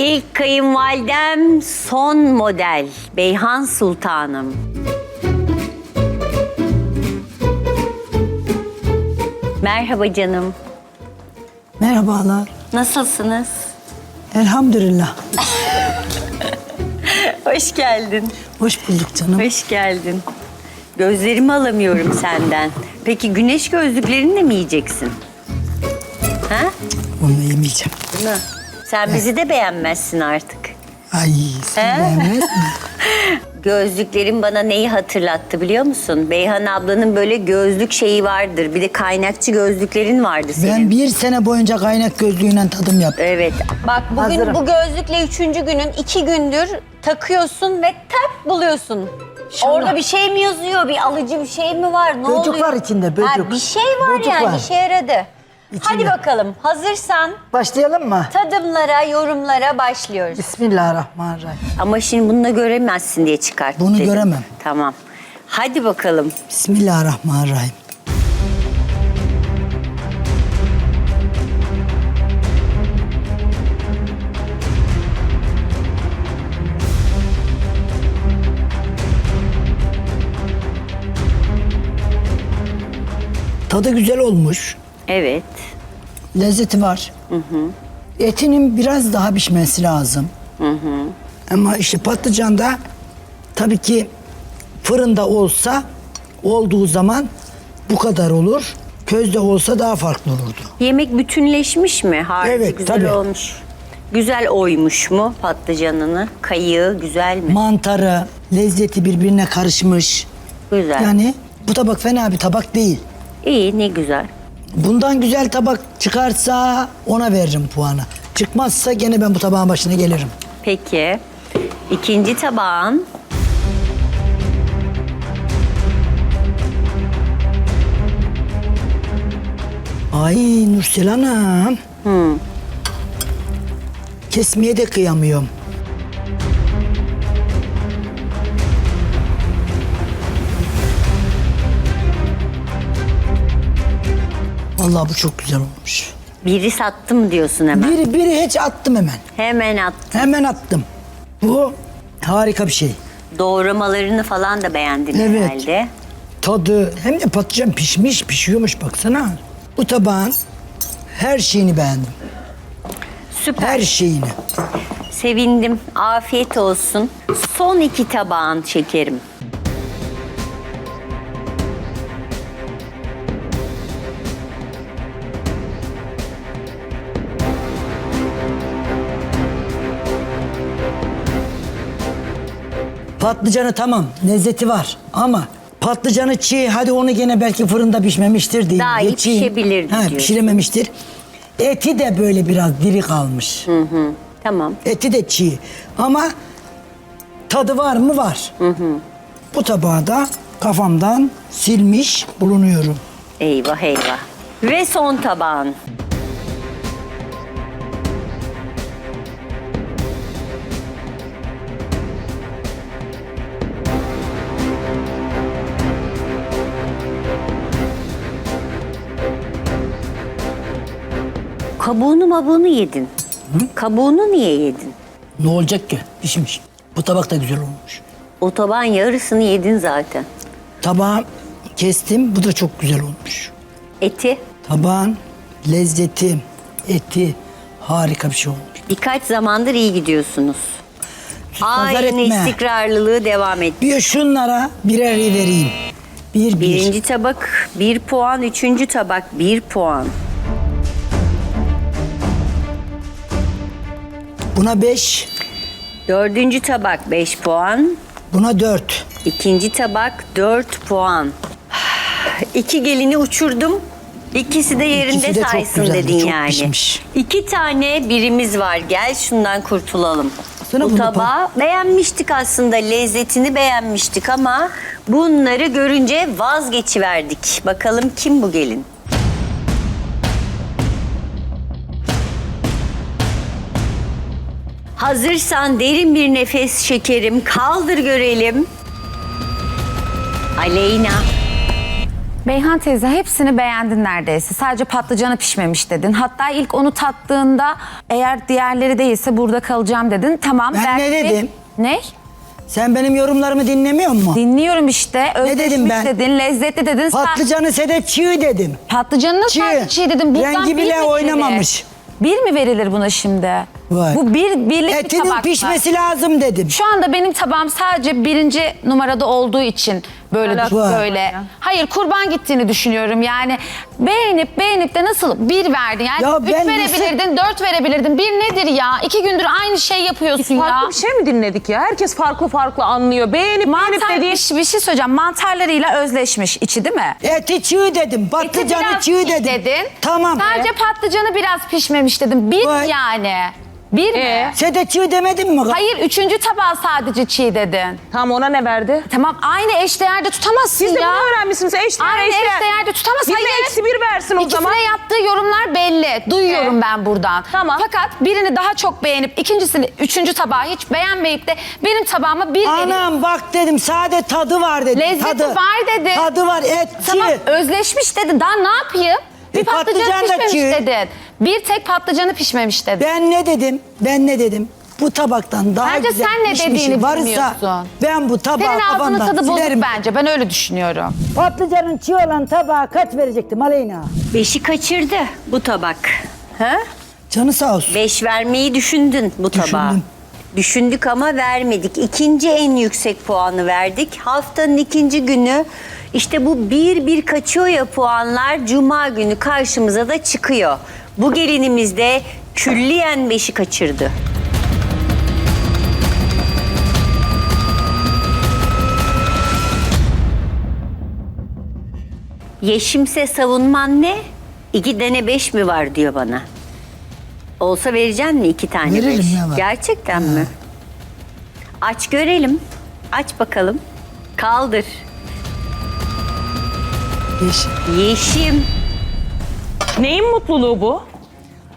İlk kayınvalidem son model Beyhan Sultanım. Merhaba canım. Merhabalar. Nasılsınız? Elhamdülillah. Hoş geldin. Hoş bulduk canım. Hoş geldin. Gözlerimi alamıyorum senden. Peki güneş gözlüklerini de mi yiyeceksin? Ha? Onu yemeyeceğim. Değil mi? Sen bizi de beğenmezsin artık. Ay sen He? beğenmez mi? Gözlüklerin bana neyi hatırlattı biliyor musun? Beyhan ablanın böyle gözlük şeyi vardır. Bir de kaynakçı gözlüklerin vardı senin. Ben bir sene boyunca kaynak gözlüğüyle tadım yaptım. Evet. Bak bugün Hazırım. bu gözlükle üçüncü günün iki gündür takıyorsun ve tak buluyorsun. Orada bir şey mi yazıyor? Bir alıcı bir şey mi var? Ne Böcek oluyor? var içinde, böcek. Ha, bir şey var Böcek yani var. işe yaradı. Hadi İçinde. bakalım hazırsan Başlayalım mı? tadımlara, yorumlara başlıyoruz. Bismillahirrahmanirrahim. Ama şimdi bunu da göremezsin diye çıkarttım. Bunu dedim. göremem. Tamam. Hadi bakalım. Bismillahirrahmanirrahim. Tadı güzel olmuş. Evet. Lezzeti var. Etinin biraz daha pişmesi lazım. Ama işte patlıcan da tabii ki fırında olsa olduğu zaman bu kadar olur. Közde olsa daha farklı olurdu. Yemek bütünleşmiş mi? Harika Evet, güzel tabii. olmuş. Güzel oymuş mu patlıcanını? Kayığı güzel mi? Mantarı, lezzeti birbirine karışmış. güzel. Yani bu tabak fena bir tabak değil. İyi ne güzel. Bundan güzel tabak çıkarsa ona veririm puanı. Çıkmazsa gene ben bu tabağın başına gelirim. Peki. ikinci tabağın Ay Nursel Hanım. Kesmeye de kıyamıyorum. Vallahi bu çok güzel olmuş. biri sattım diyorsun hemen. Biri biri hiç attım hemen. Hemen at. Hemen attım. Bu harika bir şey. Doğramalarını falan da beğendin Evet. herhalde. Tadı hem de patlıcan pişmiş pişiyormuş baksana. Bu tabağın her şeyini beğendim. Süper. Her şeyini. Sevindim. Afiyet olsun. Son iki tabağın şekerim. Patlıcanı tamam lezzeti var ama patlıcanı çiğ hadi onu gene belki fırında pişmemiştir diye. Daha iyi geçeyim. pişebilirdi Ha, diyorsun. pişirememiştir. Eti de böyle biraz diri kalmış. Tamam. Eti de çiğ ama tadı var mı var. Bu tabağı da kafamdan silmiş bulunuyorum. Eyvah eyvah. Ve son tabağın. Kabuğunu mabuğunu yedin. Kabuğunu niye yedin? Ne olacak ki? Pişmiş. Bu tabak da güzel olmuş. O tabağın yarısını yedin zaten. Tabağı kestim. Bu da çok güzel olmuş. Eti Tabağın lezzeti, eti harika bir şey olmuş. birkaç zamandır iyi gidiyorsunuz. Nazar Aynı etme. istikrarlılığı devam et. Bir şunlara birer vereyim. Bir, bir. Birinci tabak bir puan, üçüncü tabak bir puan. Buna beş, Dördüncü tabak beş puan. buna dört. İkinci tabak 4 puan. İki gelini uçurdum. İkisi de yerinde İkisi de çok saysın güzeldi, dedin çok yani. pişmiş. İki tane birimiz var. Gel şundan kurtulalım. Sana Bu bunu tabağı beğenmiştik aslında. Lezzetini beğenmiştik ama bunları görünce vazgeçiverdik. Bakalım kim bu gelin? Hazırsan derin bir nefes şekerim. Kaldır görelim. Aleyna. Beyhan teyze hepsini beğendin neredeyse. Sadece patlıcanı pişmemiş dedin. Hatta ilk onu tattığında eğer diğerleri değilse burada kalacağım dedin. Tamam. Ben ne dedim? Ne? Sen benim yorumlarımı dinlemiyor musun? Dinliyorum işte. Özleşmiş dedim ben? dedin, lezzetli dedin. Patlıcanı sede çiğ dedim. Patlıcanına Çiğ. sadece çiğ dedim. Buradan Rengi bir bile mi verilir? oynamamış. Bir mi verilir buna şimdi? Vay. Bu bir birlik bir Etinin tabak mı? pişmesi lazım dedim. Şu anda benim tabağım sadece birinci numarada olduğu için böyle böyle. Hayır kurban gittiğini düşünüyorum. Yani beğenip beğenip de nasıl bir verdin? Yani Ya üç ben verebilirdin, dört verebilirdin. Bir nedir ya? İki gündür aynı şey yapıyorsun ya. Farklı bir şey mi dinledik ya? Herkes farklı farklı anlıyor. Beğenip beğenip Mantar, dediğin... bir, şey- bir şey söyleyeceğim. Mantarlarıyla özleşmiş içi değil mi? Eti çiğ dedim. Eti Patlıcanı biraz çiğ piş dedim. dedin. Tamam. Sadece patlıcanı biraz pişmemiş dedim. Bir Vay. yani. Bir mi? Ee? Sede çiğ demedim mi? Hayır üçüncü tabağı sadece çiğ dedin. Tam ona ne verdi? Tamam aynı eşdeğerde tutamazsın Siz de ya. bunu öğrenmişsiniz. Eşdeğer Aynı eşdeğer. eşdeğerde tutamazsın. Birine Hayır. eksi bir versin o İkisine zaman. yaptığı yorumlar belli. Duyuyorum Ee? ben buradan. Tamam. Fakat birini daha çok beğenip ikincisini, üçüncü tabağı hiç beğenmeyip de benim tabağıma bir veriyor. Anam bak dedim sade tadı var dedim. Lezzeti tadı. var dedi. Tadı var et Tamam çiğ. özleşmiş dedin. Daha ne yapayım? Bir E, patlıcanı patlıcan da pişmemiş çiğ. dedin. Bir tek patlıcanı pişmemiş dedin. Ben ne dedim? Ben ne dedim? Bu tabaktan daha Bence güzel sen ne pişmişi dediğini varsa bilmiyorsun. ben bu tabağı Senin ağzının kafamdan tadı bozuk silerim. bence. Ben öyle düşünüyorum. Patlıcanın çiğ olan tabağa kaç verecektim Aleyna? Beşi kaçırdı bu tabak. Ha? Canı sağ olsun. Beş vermeyi düşündün bu tabağa. Düşündüm. Düşündük ama vermedik. İkinci en yüksek puanı verdik. Haftanın ikinci günü işte bu bir bir kaçıyor ya puanlar cuma günü karşımıza da çıkıyor. Bu gelinimiz de külliyen beşi kaçırdı. Yeşimse savunman ne? İki tane beş mi var diyor bana. Olsa vereceksin mi iki tane Veririm, beş? ne var? Gerçekten mi? Aç görelim. Aç bakalım. Kaldır. Yeşil. Yeşim. Neyin mutluluğu bu?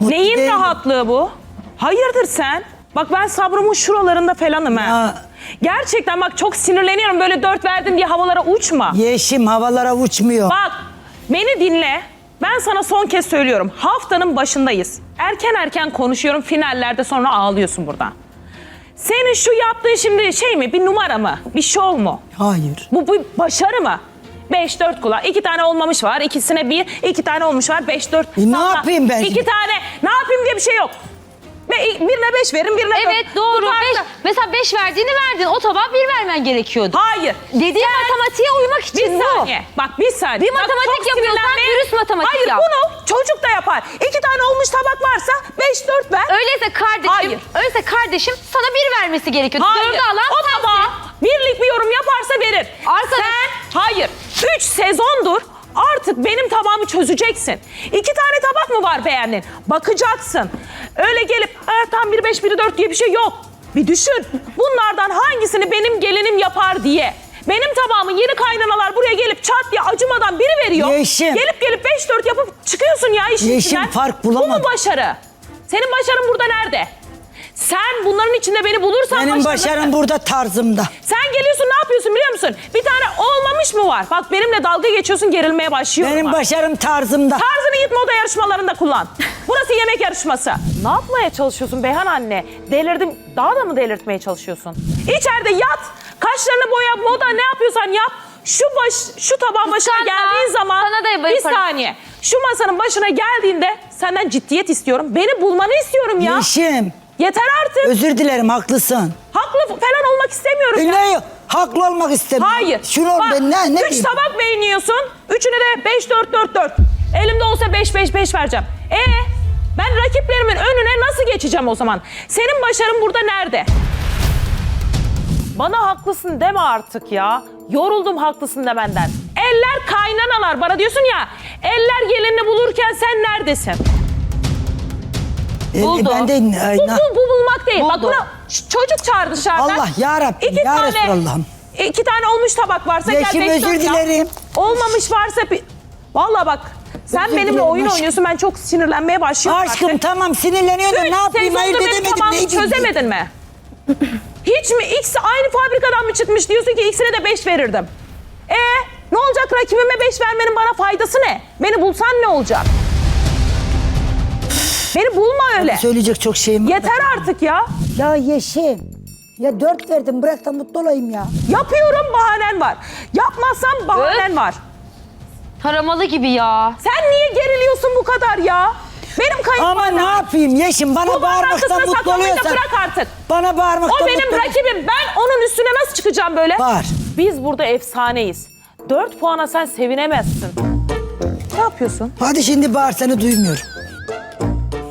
Mutlu Neyin değilim. rahatlığı bu? Hayırdır sen? Bak ben sabrımın şuralarında falanım ha. Ya. Gerçekten bak çok sinirleniyorum. Böyle dört verdin diye havalara uçma. Yeşim havalara uçmuyor. Bak beni dinle. Ben sana son kez söylüyorum. Haftanın başındayız. Erken erken konuşuyorum. Finallerde sonra ağlıyorsun burada. Senin şu yaptığın şimdi şey mi? Bir numara mı? Bir şov mu? Hayır. Bu bir başarı mı? 5-4 kula. İki tane olmamış var. İkisine bir, iki tane olmuş var. 5-4. E ne yapayım ben İki şimdi? tane. Ne yapayım diye bir şey yok. Ve birine 5 verin, birine dört. Evet doğru. Bu farklı. Beş, mesela 5 verdiğini verdin. O tabağa 1 vermen gerekiyordu. Hayır. Dediğin matematiğe uymak için Bir bu. saniye. Bak bir saniye. Bir Bak, matematik çok yapıyorsan sinirlenmeye- dürüst matematik Hayır yap. bunu çocuk da yapar. İki tane olmuş tabak varsa 5-4 ver. Öyleyse kardeşim, Hayır. öyleyse kardeşim sana 1 vermesi gerekiyordu. Hayır. Dördü alan o tabağa birlik bir yorum yaparsa verir. Arkadaş- Sen hayır. 3 sezondur artık benim tabağımı çözeceksin. İki tane tabak mı var beğendin? Bakacaksın. Öyle gelip "Aa, tam bir beş biri dört diye bir şey yok. Bir düşün. Bunlardan hangisini benim gelinim yapar diye. Benim tabağımı yeni kaynanalar buraya gelip çat diye acımadan biri veriyor. Yeşim. Gelip gelip 5-4 yapıp çıkıyorsun ya işin Yeşim, içinden. fark Bu mu başarı? Senin başarın burada nerede? Sen bunların içinde beni bulursan Benim başarılısın. başarım burada tarzımda. Sen geliyorsun ne yapıyorsun biliyor musun? Bir tane olmamış mı var? Bak benimle dalga geçiyorsun gerilmeye başlıyorum. Benim ha. başarım tarzımda. Tarzını git moda yarışmalarında kullan. Burası yemek yarışması. Ne yapmaya çalışıyorsun Beyhan anne? Delirdim. Daha da mı delirtmeye çalışıyorsun? İçeride yat. Kaşlarını boya, moda ne yapıyorsan yap. Şu baş, şu tabağın başına Kıskanma. geldiğin zaman Sana da yaparım. bir saniye. Şu masanın başına geldiğinde senden ciddiyet istiyorum. Beni bulmanı istiyorum ya. Yeşim. Yeter artık. Özür dilerim haklısın. Haklı falan olmak istemiyorum. E ya. ne? Haklı olmak istemiyorum. Hayır. Şunu Bak, ben ne, ne Üç diyeyim? tabak beğeniyorsun. Üçüne de 5 4 4 4. Elimde olsa 5 5 5 vereceğim. E ben rakiplerimin önüne nasıl geçeceğim o zaman? Senin başarın burada nerede? Bana haklısın deme artık ya. Yoruldum haklısın demenden. Eller kaynanalar. Bana diyorsun ya. Eller gelini bulurken sen neredesin? E, e, Buldu. ben de ay, bu, bu, bu bulmak değil. Bak Buldu. buna ş- çocuk çağır dışarıdan. Allah ya Rabbim, İki ya tane, Resulallah'ım. İki tane olmuş tabak varsa Yeşim, gel beş özür dilerim. Olmamış varsa bir... Valla bak sen Özür benimle dilerim oyun aşkım. oynuyorsun ben çok sinirlenmeye başlıyorum Aşkım artık. tamam sinirleniyor da Üç ne yapayım ayırt sezonda benim edemedim. diyeyim? çözemedin mi? Hiç mi? X aynı fabrikadan mı çıkmış diyorsun ki X'ine de 5 verirdim. E Ne olacak rakibime 5 vermenin bana faydası ne? Beni bulsan ne olacak? Beni bulma öyle. Söyleyecek çok şeyim var. da. Yeter artık ya. Ya Yeşim. Ya dört verdim bırak da mutlu olayım ya. Yapıyorum bahanen var. Yapmazsam bahanen var. Taramalı gibi ya. Sen niye geriliyorsun bu kadar ya? Benim Ama kayınvalidem. ne yapayım Yeşim bana Bu bağırmaktan arkasına mutlu saklamayı da oluyorsan. bırak artık. Bana bağırmaktan O benim mutlu rakibim. Ben onun üstüne nasıl çıkacağım böyle? Bağır. Biz burada efsaneyiz. 4 puana sen sevinemezsin. Ne yapıyorsun? Hadi şimdi bağır seni duymuyorum.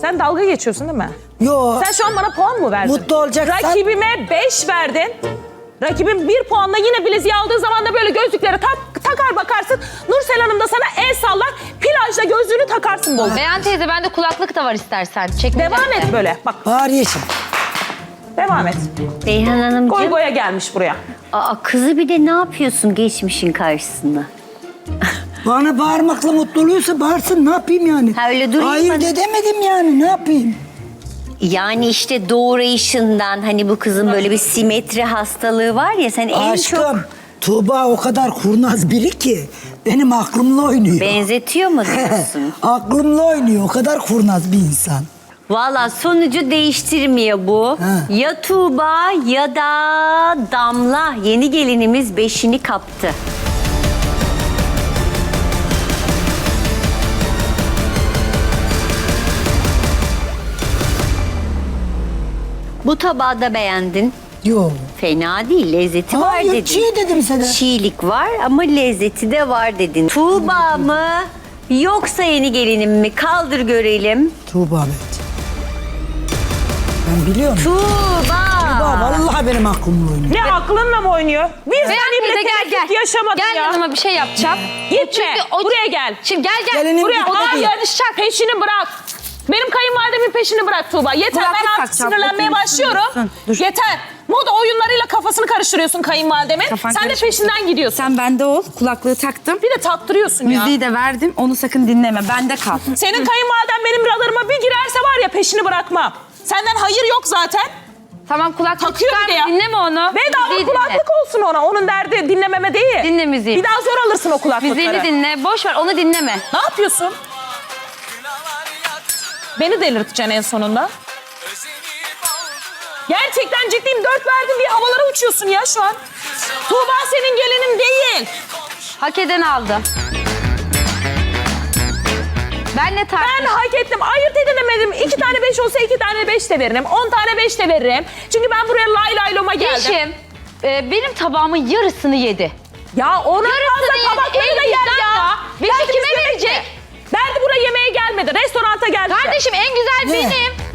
Sen dalga geçiyorsun değil mi? Yo. Sen şu an bana puan mı verdin? Mutlu olacaksan- Rakibime 5 verdin. Rakibim bir puanla yine bileziği aldığı zaman da böyle gözlükleri tak, takar bakarsın. Nursel Hanım da sana el sallar. Plajda gözlüğünü takarsın bol. Beyan teyze bende kulaklık da var istersen. Çekme Devam et böyle. Bak Bağır Yeşim. devam et. Beyhan Hanımcığım. goya gelmiş buraya. Aa, kızı bir de ne yapıyorsun geçmişin karşısında? Bana bağırmakla mutlu oluyorsa bağırsın ne yapayım yani? Ha, öyle durayım Hayır ben. de demedim yani ne yapayım? Yani işte doğrayışından hani bu kızın böyle bir simetri hastalığı var ya sen en Aşkım çok Tuğba o kadar kurnaz biri ki benim aklımla oynuyor. benzetiyor mu diyorsun? Aklımla oynuyor o kadar kurnaz bir insan. Valla sonucu değiştirmiyor bu. Ha. Ya Tuğba ya da Damla yeni gelinimiz beşini kaptı. Bu tabağı da beğendin. Yok. Fena değil, lezzeti var Hayır dedin. çiğ dedim sana. Çiğlik var ama lezzeti de var dedin. Tuğba mı yoksa yeni gelinim mi? Kaldır görelim. Tuğba bence. Ben biliyorum. Tuğba. Tuğba vallahi benim aklımla oynuyor. Ne aklınla mı oynuyor? Bir saniye bile gel gel. yaşamadın Gel ya. yanıma bir şey yapacağım. Gitme. Çünkü o- Buraya gel. Şimdi gel gel. Gelinim Buraya gitme hayır. diye. Peşini bırak. Benim kayınvalidemin peşini bırak Tuğba. Yeter Kulaklık ben artık takacağım, sinirlenmeye başlıyorum. dur. Yeter. Moda oyunlarıyla kafasını karıştırıyorsun kayınvalidemin. Kafan Sen de peşinden gidiyorsun. Sen bende ol. Kulaklığı taktım. Bir de taktırıyorsun ya. Müziği de verdim. Onu sakın dinleme. Bende kal. Senin kayınvaliden benim radarıma bir girerse var ya peşini bırakmam. Senden hayır yok zaten. Tamam kulaklık Takıyor bir de ya. çıkarma dinleme onu. Bedava Müziği dinle. kulaklık olsun ona. Onun derdi dinlememe değil. Dinle müziği. Bir daha zor alırsın o kulaklıkları. Müziğini dinle. Boş ver onu dinleme. Ne yapıyorsun? Beni delirteceksin en sonunda. Gerçekten ciddiyim. Dört verdim diye havalara uçuyorsun ya şu an. Tuğba senin gelinin değil. Hak eden aldı. Benle tartış. Ben hak ettim. Ayırt edemedim. İki tane beş olsa iki tane beş de veririm. On tane beş de veririm. Çünkü ben buraya lay lay loma geldim. Yeşim e, benim tabağımın yarısını yedi. Ya onun Yarısını fazla yedi. tabakları da yer güzel ya. ya. Beşi kime geldi. Kardeşim en güzel Ne? benim.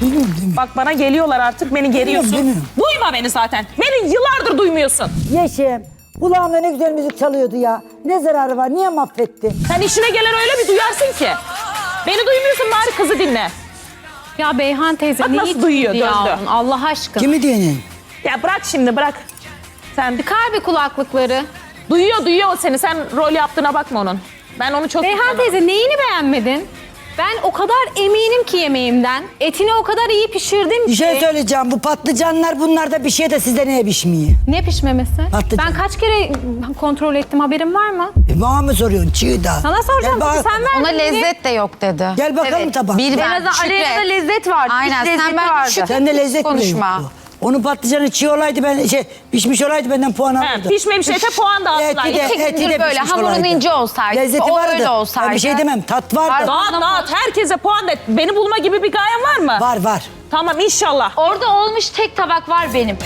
Duymuyorum değil mi? Bak bana geliyorlar artık beni geriyorsun. duymuyorum. Duyma beni zaten. Beni yıllardır duymuyorsun. Yeşim kulağımda ne güzel müzik çalıyordu ya. Ne zararı var niye mahvettin? Sen işine gelen öyle bir duyarsın ki. Beni duymuyorsun bari kızı dinle. Ya Beyhan teyze Bak neyi nasıl duyuyor, döndü. Allah aşkına. Kimi diyenin? Ya bırak şimdi bırak. Sen Çıkar bir kulaklıkları. duyuyor duyuyor o seni. Sen rol yaptığına bakma onun. Ben onu çok Beyhan teyze neyini beğenmedin? Ben o kadar eminim ki yemeğimden. Etini o kadar iyi pişirdim Bir ki. şey söyleyeceğim bu patlıcanlar bunlar da bir şey de sizde neye pişmiyor? Ne pişmemesi? Patlıcan. Ben kaç kere kontrol ettim haberin var mı? E, bana mı soruyorsun çiğ da? Sana soracağım Gel, çünkü bak- sen verdin. Ona lezzet de yok dedi. Gel bakalım tabak. Bir En ver. azından Şükret. lezzet vardı. Aynen sen ben vardı. Şükret. Sende lezzet bile Konuşma. yoktu. Onun patlıcanı çiğ olaydı ben şey pişmiş olaydı benden puan alırdı. pişmemiş ete puan da attılar. Eti de, İki eti de böyle, pişmiş hamurun olaydı. ince olsaydı, Lezzeti o vardı. öyle Ben olsaydı. bir şey demem tat vardı. Dağıt dağıt herkese puan da. Beni bulma gibi bir gayen var mı? Var var. Tamam inşallah. Orada olmuş tek tabak var benim.